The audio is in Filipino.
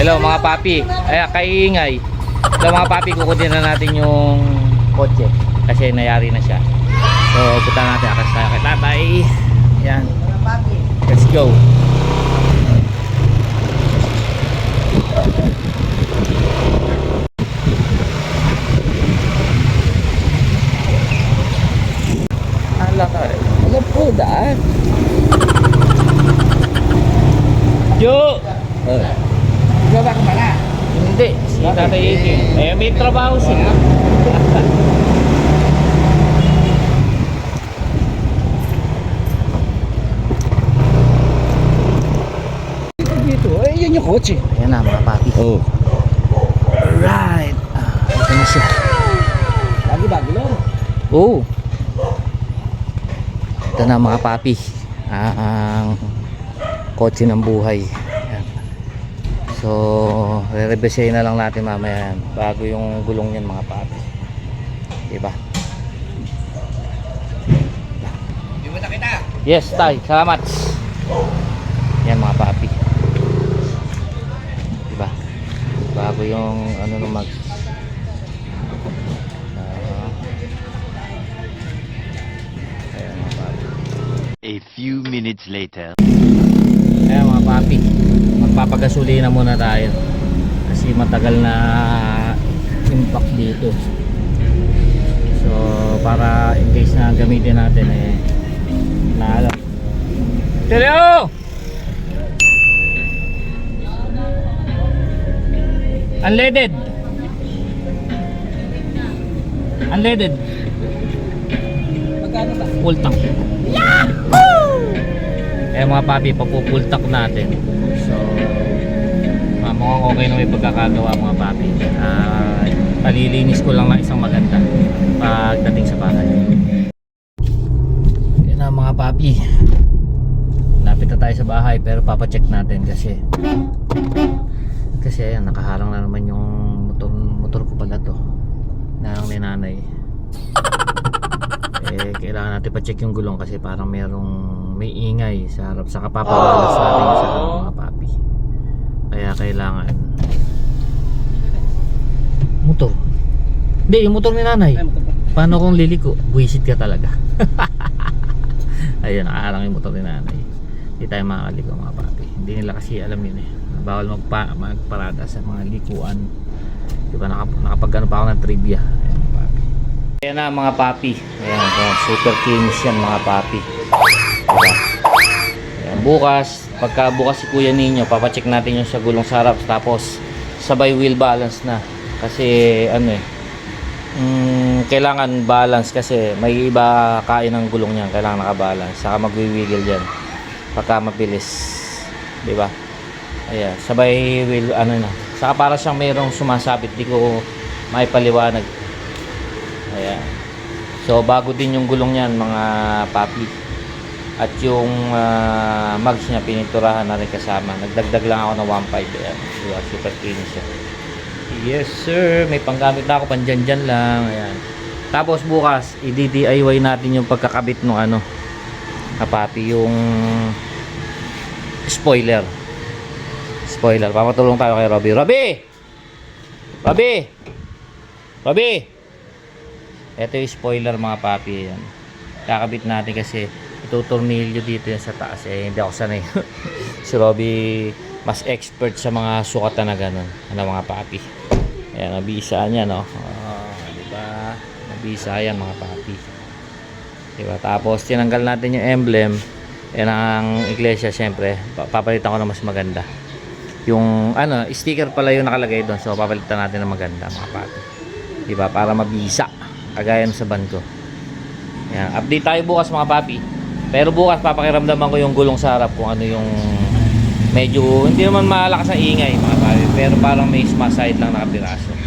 Hello mga papi. Ay, kaiingay. Hello mga papi, kukunin na natin yung kotse. Kasi nayari na siya. So, punta natin. Akas tayo kay tatay. Yan. Let's go. Ala ka. Alam po, daan. Yo! Baba ka pala. Hindi, si Tatay Ike. Eh, may trabaho siya. Dito, eh, yun yung kotse. Ayan na mga papi. Oh. Alright. Ah, ito na siya. Lagi bago lang. Oo. Ito na mga papi. Ah, ang kotse ng buhay. So, re-revisayin na lang natin mamaya yan. Bago yung gulong niyan mga papi. Diba? Mo na kita. Yes, tay. Salamat. Yan mga papi. Diba? Bago yung ano nung mag Ah. A few minutes later. Ayan mga papi. Magpapagasuli na muna tayo. Kasi matagal na impact dito. So para in case na gamitin natin eh na alam. Stereo! Unleaded. Unleaded. Magkano ba? Full tank. Yahoo! Eh mga papi, papupultak natin. Mukhang okay na may pagkakagawa mga papi. Ah, palilinis ko lang ng isang maganda pagdating sa bahay. Yan na mga papi. Lapit na tayo sa bahay pero papacheck natin kasi kasi ayan, nakaharang na naman yung motor, motor ko pala to na ni nanay eh kailangan natin pa-check yung gulong kasi parang merong may ingay sa harap sa kapapawalas natin sa harap mga papi kaya kailangan. Motor. Hindi yung motor ni nanay. Paano kung liliko? Buwisit ka talaga. Ayun nakaharang yung motor ni nanay. Hindi tayo makakaliko mga papi. Hindi nila kasi alam yun eh. Bawal magpa, magparada sa mga likuan. Di ba nakap, nakapag ano pa ako ng trivia. Ayun mga papi. Ayan na mga papi. Ayan, super kinis yan mga papi. Bukas, pagka bukas si kuya ninyo, papacheck natin yung sa gulong sa harap. Tapos, sabay wheel balance na. Kasi, ano eh, mm, kailangan balance kasi may iba kain ng gulong niyan. Kailangan nakabalance. Saka magwiwiggle dyan. Pagka mabilis. Di ba? Ayan, sabay wheel, ano na. Saka para siyang mayroong sumasabit. Di ko maipaliwanag. Ayan. So bago din yung gulong niyan mga papi. At yung ah, mags niya pininturahan na rin kasama. Nagdagdag lang ako ng 1.5 ayan. Diba? Super clean siya. Yes sir, may panggamit na ako pandyan dyan lang. Ayan. Tapos bukas, i-DIY natin yung pagkakabit ng ano. Kapapi yung spoiler. Spoiler. Papatulong tayo kay Robby. Robby! Robby! Robby! Ito yung spoiler mga papi yan. Kakabit natin kasi itutornilyo dito yan sa taas eh. Hindi ako sanay. si Robby mas expert sa mga sukatan na ganun. Ano mga papi. Ayan, nabisa niya no. Oh, di ba? Nabisa yan mga papi. Di ba? Tapos tinanggal natin yung emblem. Yan ang iglesia syempre. Pa- Papalitan ko na mas maganda. Yung ano, sticker pala yung nakalagay doon. So papalitan natin ng maganda mga papi. Di ba? Para mabisa kagaya sa van ko. Yan. Update tayo bukas mga papi. Pero bukas papakiramdaman ko yung gulong sa harap kung ano yung medyo hindi naman malakas ang ingay mga papi pero parang may sumaside lang nakapiraso.